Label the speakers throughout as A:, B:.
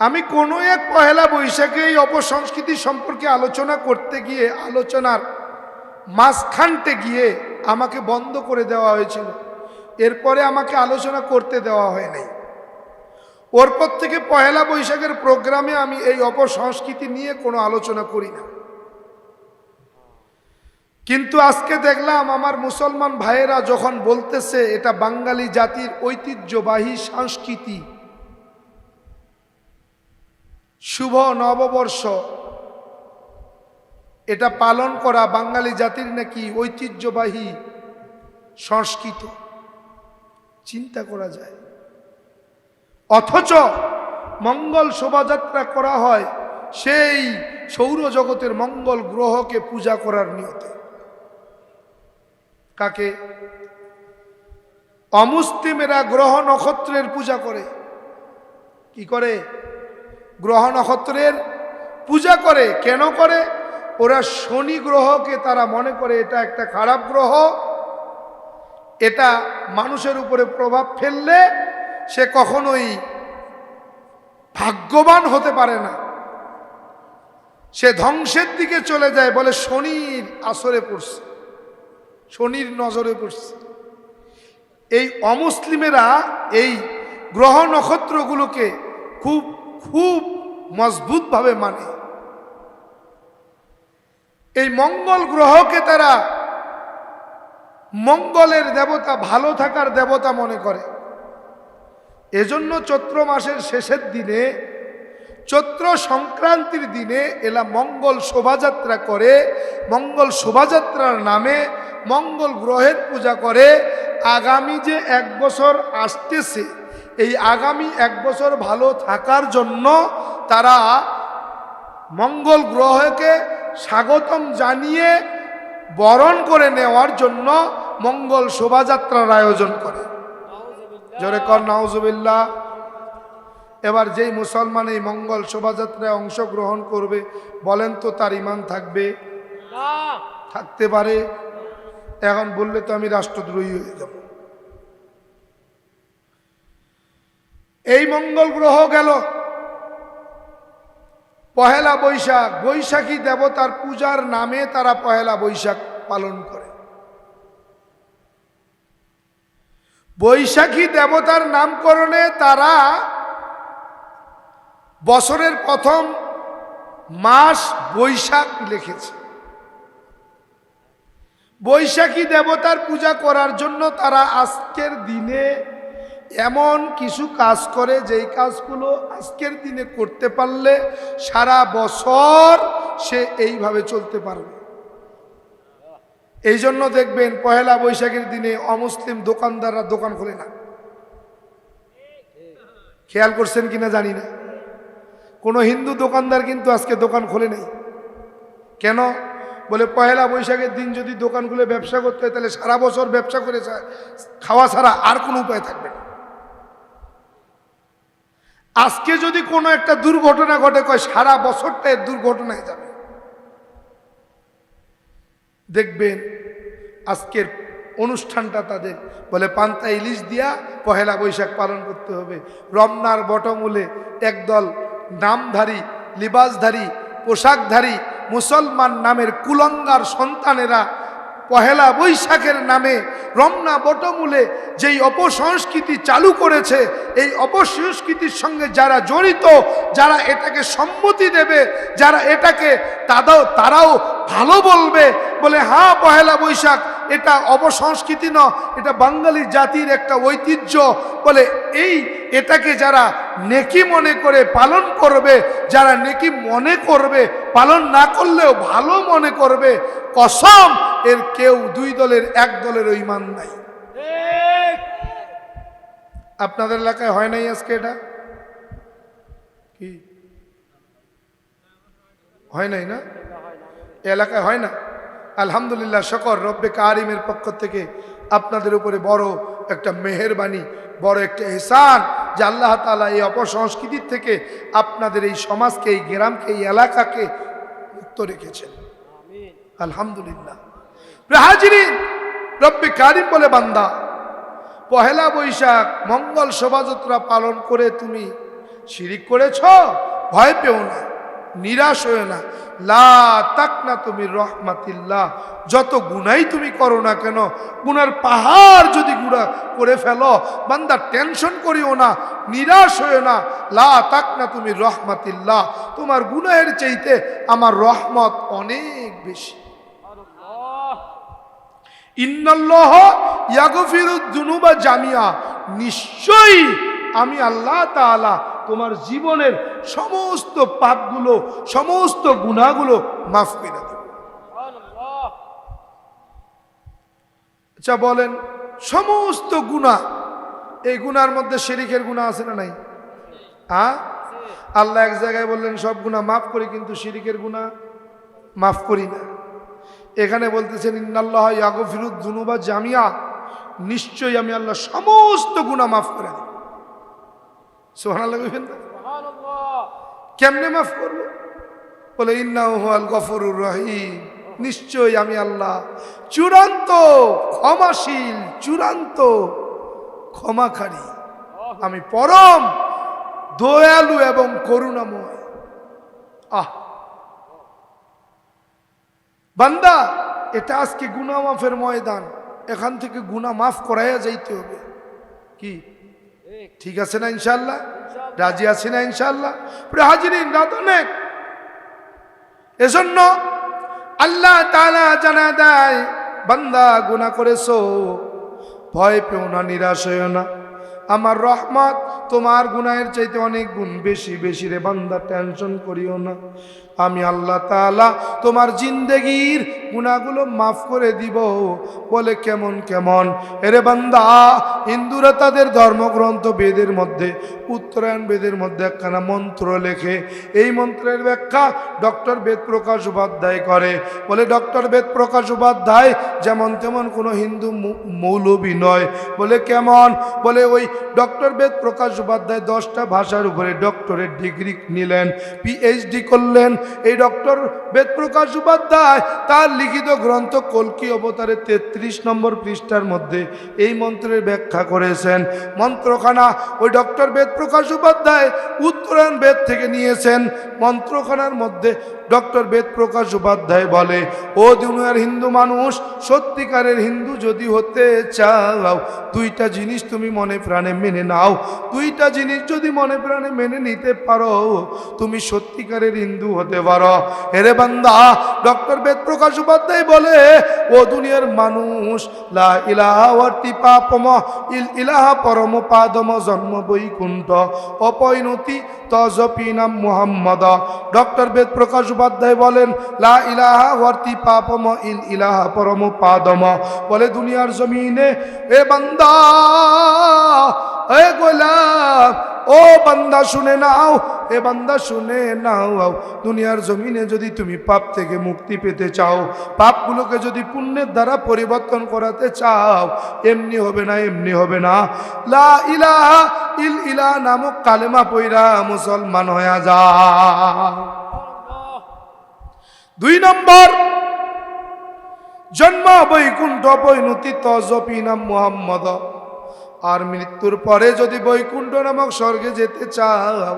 A: আমি কোনো এক পহেলা বৈশাখে এই অপসংস্কৃতি সম্পর্কে আলোচনা করতে গিয়ে, আলোচনার মাঝখানতে গিয়ে আমাকে বন্ধ করে দেওয়া হয়েছিল। এরপরে আমাকে আলোচনা করতে দেওয়া হয় নাই। ওরপর থেকে পহেলা বৈশাখের প্রোগ্রামে আমি এই অপসংস্কৃতি নিয়ে কোনো আলোচনা করি না। কিন্তু আজকে দেখলাম আমার মুসলমান ভাইয়েরা যখন বলতেছে, এটা বাঙালি জাতির ঐতিহ্যবাহী সংস্কৃতি শুভ নববর্ষ। এটা পালন করা বাঙালি জাতির নাকি ঐতিহ্যবাহী সংস্কৃত? চিন্তা করা যায়। অথচ মঙ্গল শোভাযাত্রা করা হয় সেই সৌরজগতের মঙ্গল গ্রহকে পূজা করার নিয়তে। কাকে? অমুসলিমেরা গ্রহ নক্ষত্রের পূজা করে। কি করে? গ্রহ নক্ষত্রের পূজা করে, কেন করে? ওরা শনি গ্রহকে তারা মনে করে এটা একটা খারাপ গ্রহ। এটা মানুষের উপরে প্রভাব ফেললে সে কখনোই ভাগ্যবান হতে পারে না। সে ধ্বংসের দিকে চলে যায়, বলে শনির আসরে পড়ছে, শনির নজরে পড়ছে। এই অমুসলিমেরা এই গ্রহ নক্ষত্রগুলোকে খুব খুব মজবুতভাবে মানে। এই মঙ্গল গ্রহকে তারা মঙ্গলের দেবতা, ভালো থাকার দেবতা মনে করে। এজন্য চৈত্র মাসের শেষের দিনে, চৈত্র সংক্রান্তির দিনে এলা মঙ্গল শোভাযাত্রা করে, মঙ্গল শোভাযাত্রার নামে মঙ্গল গ্রহের পূজা করে। আগামী যে এক বছর আসতেছে এই আগামী এক বছর ভালো থাকার জন্য তারা মঙ্গল গ্রহকে স্বাগতম জানিয়ে বরণ করে নেওয়ার জন্য মঙ্গল শোভাযাত্রার আয়োজন করে। জোরে কর নাউজুবিল্লা এবার যেই মুসলমান এই মঙ্গল শোভাযাত্রায় অংশগ্রহণ করবে বলেন তো তার ইমান থাকবে? থাকতে পারে। এখন বললে তো আমি রাষ্ট্রদ্রোহী হয়ে যাব। এই মঙ্গল গ্রহ গেল। পহেলা বৈশাখ, বৈশাখী দেবতার পূজার নামে তারা পহেলা বৈশাখ পালন করে। বৈশাখী দেবতার নামকরণে তারা বছরের প্রথম মাস বৈশাখ লিখেছে। বৈশাখী দেবতার পূজা করার জন্য তারা আজকের দিনে এমন কিছু কাজ করে যেই কাজগুলো আজকের দিনে করতে পারলে সারা বছর সে এইভাবে চলতে পারবে। এই জন্য দেখবেন পহেলা বৈশাখের দিনে অমুসলিম দোকানদাররা দোকান খোলে না। খেয়াল করছেন কিনা জানি না। কোনো হিন্দু দোকানদার কিন্তু আজকে দোকান খোলে নাই। কেন? বলে পহেলা বৈশাখের দিন যদি দোকান খুলে ব্যবসা করতে হয়, তাহলে সারা বছর ব্যবসা করে খাওয়া ছাড়া আর কোনো উপায় থাকবে না। আজকে যদি কোনো একটা দুর্ঘটনা ঘটে, কয় সারা বছরটা দুর্ঘটনায় যাবে। দেখবেন আজকের অনুষ্ঠানটা তাদের বলে, পান্তা ইলিশ দিয়া পহেলা বৈশাখ পালন করতে হবে। রমনার বটমূলে একদল নামধারী, লিবাসধারী, পোশাকধারী মুসলমান নামের কুলঙ্গার সন্তানেরা পহেলা বৈশাখের নামে রমনা বটমূলে যেই অপসংস্কৃতি চালু করেছে, এই অপসংস্কৃতির সঙ্গে যারা জড়িত, যারা এটাকে সম্মতি দেবে, যারা এটাকে তাদাও তারাও ভালো বলবে, বলে হ্যাঁ পহেলা বৈশাখ, এটা অপসংস্কৃতি ন, এটা বাঙালি জাতির একটা ঐতিহ্য, বলে এই এটাকে যারা নেকি মনে করে পালন করবে, যারা নেকি মনে করবে, পালন না করলেও ভালো মনে করবে, কসম এর কেউ দুই দলের এক দলের ইমান নাই। আপনাদের এলাকায় হয় নাই আজকে এটা? কি? হয় নাই না? এলাকায় হয় না? আলহামদুলিল্লাহ শকর রব্বে কারিমের পক্ষ থেকে আপনাদের উপরে বড় একটা মেহেরবানি বড় একটা এহসান যে আল্লাহ তালা এই অপসংস্কৃতির থেকে আপনাদের এই সমাজকে এই গ্রামকে এই এলাকাকে মুক্ত রেখেছেন। আলহামদুলিল্লাহ। হাজিরিন, রব্বে কারিম বলে বান্দা, পহেলা বৈশাখ মঙ্গল শোভাযাত্রা পালন করে তুমি শিরিক করেছ, ভয় পেও না, নিরাশ হয়ে না। লা তাক না তুমি রহমাতিল্লাহ, যত গুনাই তুমি করো না কেন, গুনার পাহাড় যদি গুণা করে ফেলো, বান্দা টেনশন করিও না, নিরাশ হয়ে না। লা তাক না তুমি রহমাতিল্লাহ, তোমার গুনাহের চাইতে আমার রহমত অনেক বেশি। ইন্নাল্লাহ ইয়াগফিরুদ দুনুবা জামিয়া নিশ্চয়ই আমি আল্লাহ তাআলা তোমার জীবনের সমস্ত পাপগুলো সমস্ত গুনাহগুলো মাফ করে দেব। আচ্ছা বলেন সমস্ত গুনাহ এই গুনার মধ্যে শেরিকের গুনাহ আছে না নাই? হ্যাঁ? আল্লাহ এক জায়গায় বললেন সব গুনাহ মাফ করি কিন্তু শিরিকের গুনাহ মাফ করি না। এখানে বলতেছেন ইন্নাল্লাহ ইয়াগফিরুদ দুনুবা জামিয়া। নিশ্চয়ই আমি আল্লাহ সমস্ত গুনাহ মাফ করে দিই কইবেন কেমনে মাফ করব? বলে ইন্নাহু আল গফরুর রহিম। নিশ্চয়ই আমি আল্লাহ চূড়ান্ত ক্ষমাশীল চূড়ান্ত ক্ষমাকারী। আমি পরম দয়ালু এবং করুণাময়। আহ বান্দা, এটা আজকে গুনা মাফের ময়দান। এখান থেকে গুনা মাফ করাইয়া যাইতে হবে। কি? ঠিক আছে না ইনশাল্লাহ রাজি আছে না ইনশাল্লাহ হাজিরিন, রাত অনেক। এজন্য আল্লাহ তাআলা জানা দেয়, বান্দা গুনাহ করেছ, ভয় পেও না, নিরাশ হয়েও না। আমার রহমত তোমার গুনায়ের চাইতে অনেক গুণ বেশি বেশি রে বান্দা, টেনশন করিও না। আমি আল্লাহ তাআলা তোমার জিন্দেগির গুণাগুলো মাফ করে দিব। বলে কেমন কেমন? এরে বান্দা হিন্দুরা তাদের ধর্মগ্রন্থ বেদের মধ্যে, উত্তরায়ণ বেদের মধ্যে একখানা মন্ত্র লেখে। এই মন্ত্রের ব্যাখ্যা ডক্টর বেদ প্রকাশ উপাধ্যায় করে। বলে ডক্টর বেদ প্রকাশ উপাধ্যায় যেমন তেমন কোনো হিন্দু মৌলবী নয়। বলে কেমন? বলে ওই ডক্টর বেদ প্রকাশ উপাধ্যায় দশটা ভাষার উপরে ডক্টরেট ডিগ্রি নিলেন পিএইচডি করলেন এই ডক্টর বেদপ্রকাশ উপাধ্যায়, তার লিখিত গ্রন্থ কলকি অবতারে তেত্রিশ নম্বর পৃষ্ঠার মধ্যে এই মন্ত্রের ব্যাখ্যা করেছেন। মন্ত্রখানা ওই ডক্টর বেদপ্রকাশ উপাধ্যায় উত্তরায়ণ বেদ থেকে নিয়েছেন। মন্ত্রখানার মধ্যে ডক্টর বেদপ্রকাশ উপাধ্যায় বলে, ও দুনিয়ার হিন্দু মানুষ, সত্যিকারের হিন্দু যদি হতে চাও, দুইটা জিনিস তুমি মনে প্রাণে মেনে নাও। দুইটা জিনিস যদি মনে প্রাণে মেনে নিতে পারো, তুমি সত্যিকারের হিন্দু হতে পারো। হেরে বান্দা, ডক্টর বেদপ্রকাশ উপাধ্যায় বলে, ও দুনিয়ার মানুষ, লা ইলাহা পাপম, ইল ইলাহা পরম পাদম, জন্ম বৈকুণ্ঠ, অপৈনতি তজপি নাম মুহাম্মদ। ডক্টর বেদ প্রকাশ উপাধ্যায় বলেন, লা ইলাহা ওয়ার্তি পাপম, ইল ইলাহা পরম পাদম। বলে, দুনিয়ার জমিনে, এ বান্দা, এ গোলাম, ও বান্দা শুনে নাও এ বান্দা শুনে নাও, আও। দুনিয়ার জমিনে যদি তুমি পাপ থেকে মুক্তি পেতে চাও, পাপগুলোকে যদি পুণ্যের দ্বারা পরিবর্তন করাতে চাও, এমনি হবে না, এমনি হবে না। লা ইলাহা ইল ইলা নামক কালেমা পইরা মুসলমান হয়ে যা। দুই নম্বর, জন্ম বৈকুণ্ঠ বৈনতি তজপি নাম মোহাম্মদ। আর মৃত্যুর পরে যদি বৈকুণ্ঠ নামক স্বর্গে যেতে চাও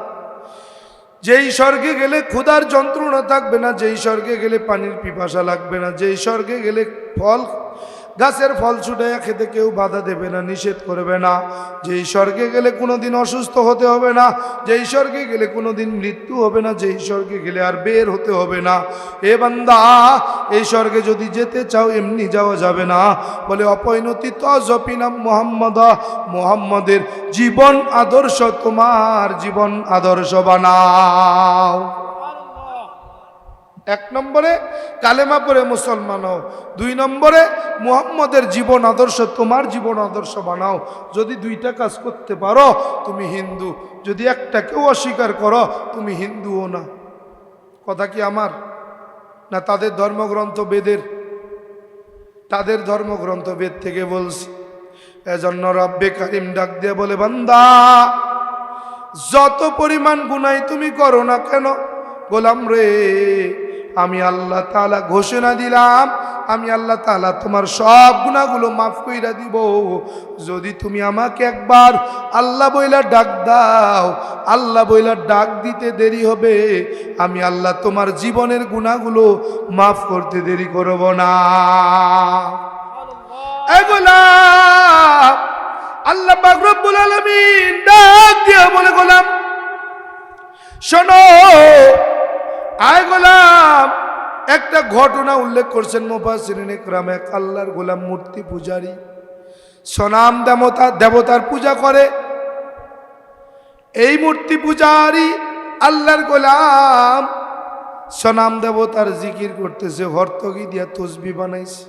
A: যেই স্বর্গে গেলে ক্ষুধার যন্ত্রণা থাকবে না, যেই স্বর্গে গেলে পানির পিপাসা লাগবে না, যেই স্বর্গে গেলে ফল গাছের ফল ছুটাইয়া খেতে কেউ বাধা দেবে না, নিষেধ করবে না। যেই স্বর্গে গেলে কোনোদিন অসুস্থ হতে হবে না, যেই স্বর্গে গেলে কোনোদিন মৃত্যু হবে না, যেই স্বর্গে গেলে আর বের হতে হবে না। এ বান্দা, এই স্বর্গে যদি যেতে চাও, এমনি যাওয়া যাবে না। বলে, অপৈনতি তজপিনাম মোহাম্মদ, মোহাম্মদের জীবন আদর্শ, তোমার জীবন আদর্শ বানাও। এক নম্বরে কালেমা পরে মুসলমান হও। দুই নম্বরে মুহাম্মদের জীবন আদর্শ, তোমার জীবন আদর্শ বানাও। যদি দুইটা কাজ করতে পারো, তুমি হিন্দু। যদি একটাকেও অস্বীকার করো, তুমি হিন্দুও না। কথা কি আমার? না তাদের ধর্মগ্রন্থ বেদের? তাদের ধর্মগ্রন্থ বেদ থেকে বলছি। এজন্য রব্বে কারিম ডাক দিয়ে বলে, বান্দা, যত পরিমাণ গুনাই তুমি করো না কেন, গোলাম রে আমি আল্লাহ তাআলা ঘোষণা দিলাম, আমি আল্লাহ তাআলা তোমার সব গুণাগুলো মাফ কইরা দিব। যদি তুমি আমাকে একবার আল্লাহ বইলা ডাক দাও, আল্লাহ বইলা ডাক দিতে দেরি হবে, আমি আল্লাহ তোমার জীবনের গুণাগুলো মাফ করতে দেরি করব না। আল্লাহ পাক রব্বুল আলামিন ডাক দিয়ে বলে গোলাম, শোনো আয় গোলাম। একটা ঘটনা উল্লেখ করছেন মোফাসিরিন ইকরাম, এক আল্লাহর গোলাম মূর্তি পূজারী। সনাম দেবতা দেবতার পূজা করে। এই মূর্তি পূজারী আল্লাহর গোলাম। সনাম দেবতার জিকির করতেছে, হর্তকি দিয়া তসবি বানাইছে।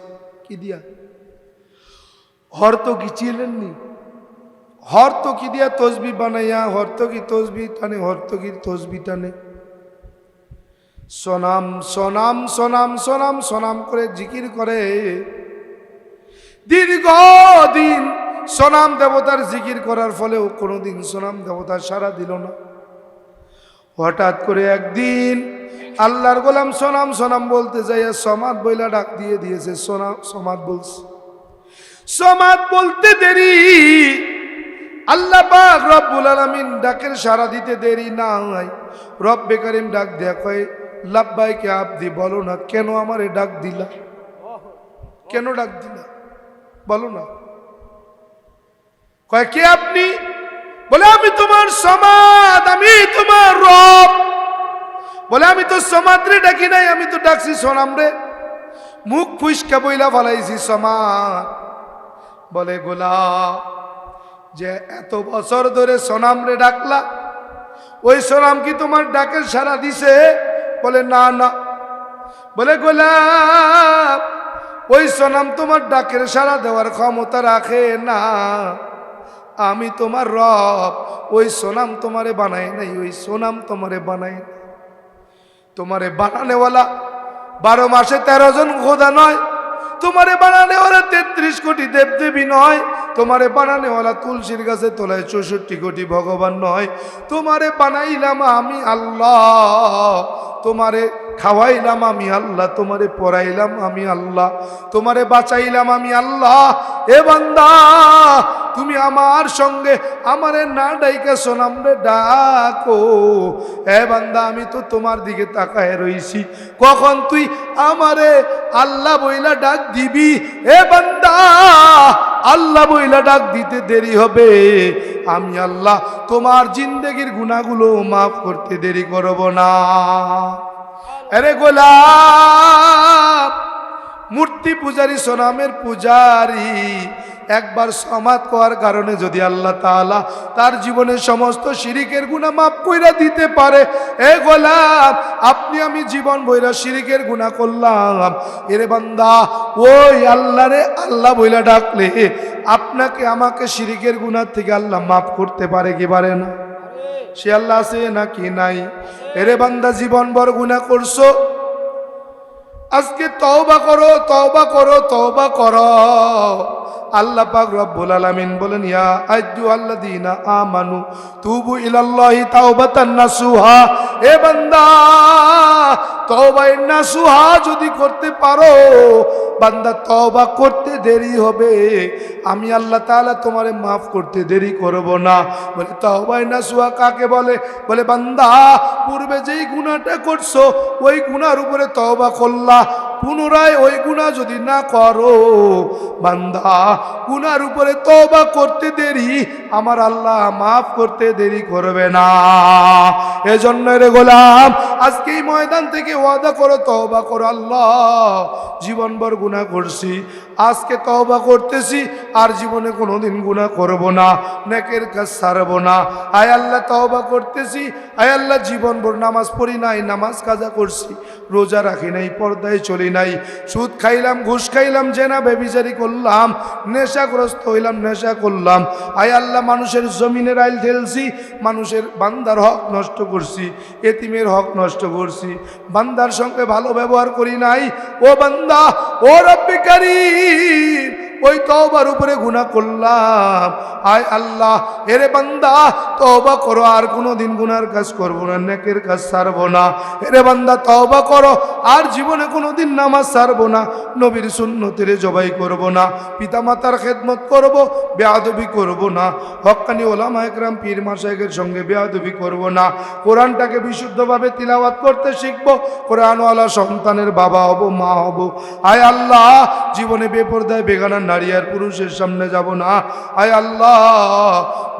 A: কি দিয়া? হর্তকি চিলেননি হর্তকি দিয়া তসবি বানাইয়া, হর্তকি তসবি টানে, হর্তকির তসবি টানে। সনাম সনাম সনাম সনাম সনাম করে জিকির করে। দীর্ঘদিন সনাম দেবতার জিকির করার ফলেও কোনোদিন সনাম দেবতা সারা দিল না। হঠাৎ করে একদিন আল্লাহর গোলাম সোনাম সোনাম বলতে যাইয়া সমাদ বইলা ডাক দিয়ে দিয়েছে সোনাম সমাদ বলছে। সমাদ বলতে দেরি, আল্লাহ পাক রব্বুল আলামিন ডাকের সারা দিতে দেরি না হয় রব্বে করিম ডাক দেয়া কয় লাব্বাইকে আপদি বলো না, কেন আমার আমারে ডাক দিলা? কেন ডাক দিলা? বলো না। কয়, কে আপনি? বলে, আমি তোমার সমাদ, আমি তোমার রব। বলে, আমি তো সমাদ্রে ডাকি নাই, আমি তো ডাকছি সোনাম রে। মুখ ফুসকা বইলা ফালাইছি, সমাদ। বলে গোলা যে এত বছর ধরে সোনাম রে ডাকলা, ওই সোনাম কি তোমার ডাকের সারা দিছে? বলে, না না বলে, গোলাপ, ওই সোনাম তোমার ডাকের সারা দেওয়ার ক্ষমতা রাখে না আমি তোমার রব, ওই সোনাম তোমারে বানাই নাই, ওই সোনাম তোমারে বানাই নাই। তোমারে বানানেওয়ালা বারো মাসে তেরো জন খোদা নয় তোমারে বানানেওয়ালা তেত্রিশ কোটি দেবদেবী নয়, তোমারে বানানেওয়ালা তুলসীর গাছে তোলায় চৌষট্টি কোটি ভগবান নয়। তোমারে বানাইলাম আমি আল্লাহ, তোমারে খাওয়াইলাম আমি আল্লাহ, তোমারে পড়াইলাম আমি আল্লাহ, তোমারে বাঁচাইলাম আমি আল্লাহ। এ বান্দা, তুমি আমার সঙ্গে আমারে না ডাইকা সোনামরে ডাকো। এ বান্দা, আমি তো তোমার দিকে তাকায় রইছি। কখন তুই আমারে আল্লাহ বইলা ডাক দিবি? এ বান্দা, আল্লাহ বইলা ডাক দিতে দেরি হবে। আমি আল্লাহ, তোমার জিন্দেগির গুণাগুলো মাফ করতে দেরি করব না। আরে গোলাপ, মূর্তি পূজারী, সোনামের পূজারি, একবার সমাদ করার কারণে যদি আল্লাহ তাআলা তার জীবনের সমস্ত শিরিকের গুণা মাফ কইরা দিতে পারে, এ গোলাম আপনি আমি জীবন বইরা শিরিকের গুণা করলাম। এরে বান্দা, ওই আল্লাহ রে আল্লাহ বইলা ডাকলে আপনাকে আমাকে শিরিকের গুণার থেকে আল্লাহ মাফ করতে পারে কি পারে না? সে আল্লাহ আছে নাকি নাই? এরে বান্দা জীবন বর গুণা করছ? আজকে তওবা করো তওবা করো তওবা করো। আল্লাহ পাক রব্বুল আলামিন বলেন, ইয়া আইয়ু আল্লাযীনা আমানু তুবু ইলাল্লাহি তাওবাতান নাসুহা। এ বান্দা, তওবা নাসুহা যদি করতে পারো, বান্দা তওবা করতে দেরি হবে। আমি আল্লাহ তাআলা তোমারে মাফ করতে দেরি করব না। বলে, তওবা নাসুহা কাকে বলে? বলে, বান্দা, পূর্বে যেই গুনাহটা করছ, ওই গুনার উপরে তওবা করলা। পুনরায় ওই গুণা যদি না করো, বান্দা গুনার উপরে তওবা করতে দেরি, আমার আল্লাহ মাফ করতে দেরি করবে না। এজন্য রে গোলাম আজকে এই ময়দান থেকে ওয়াদা করো, তওবা করো, আল্লাহ। জীবনভর গুনাহ করছি। আজকে তওবা করতেছি, আর জীবনে কোনোদিন গুনাহ করব না, নেকের কাজ ছাড়ব না। আয় আল্লাহ, তওবা করতেছি, আয় আল্লাহ, জীবনভর নামাজ পড়ি নাই, নামাজ কাজা করছি। রোজা রাখি নাই, পর্দায় চলি নাই। সুদ খাইলাম, ঘুষ খাইলাম, জেনা, বেবিচারি করলাম, নেশাগ্রস্ত হইলাম, নেশা করলাম। আয় আল্লাহ, মানুষের জমিনের আইল ঠেলছি, মানুষের বান্দার হক নষ্ট করছি, এতিমের হক নষ্ট করছি। বান্দার সঙ্গে ভালো ব্যবহার করি নাই। ও বান্দা ও রব্বিকারী ওই তওবার উপরে গুনাহ করলাম। আয় আল্লাহ, এরে বান্দা, তওবা করো, আর কোনোদিন গুনার কাজ করব না, নেকের কাজ ছাড়বো না। এরে বান্দা, তওবা করো, আর জীবনে কোনোদিন নামাজ ছাড়বো না, নবীর সুন্নতের জবাই করব না, পিতামাতার খেদমত করব, বেয়াদবি করব না হক্কানি ওলামা একরাম, পীর মাসাইকের সঙ্গে বেয়াদবি করব না, কোরআনটাকে বিশুদ্ধভাবে তিলাওয়াত করতে শিখব, কোরআনওয়ালা সন্তানের বাবা হব, মা হব। আয় আল্লাহ, জীবনে বেপরদায় বেগানার নারী আর পুরুষের সামনে যাব না। আয় আল্লাহ,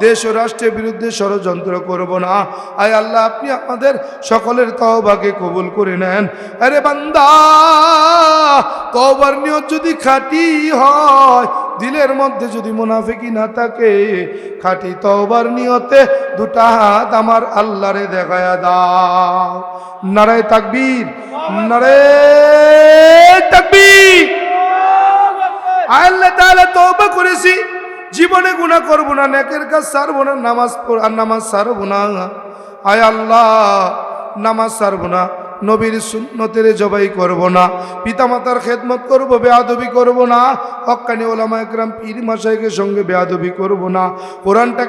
A: দেশ ও রাষ্ট্রের বিরুদ্ধে ষড়যন্ত্র করব না। আয় আল্লাহ, আপনি আমাদের সকলের তহবাকে কবুল করে নেন। আরে বান্দা, তওবার নিয়ত যদি খাঁটি হয়, দিলের মধ্যে যদি মুনাফিকি না থাকে, খাঁটি তওবার নিয়তে দুটা হাত আমার আল্লাহরে দেখায়া দাও। নারায় তাকবীর নারে তাকবীর। আল্লাহ তাহলে তওবা করেছি, জীবনে গুণা করব না, নেকের কাজ সারবো না, নামাজ আর নামাজ সারবো না। আয় আল্লাহ, নামাজ সারবো না, নবীর সুন্নতের জবাই করব না, পিতামাতার খেদমত করব, বেয়াদবি করব না হক্কানি ওলামা একরাম পীর মাসাইকের সঙ্গে বেয়াদবি করব না কোরআনটা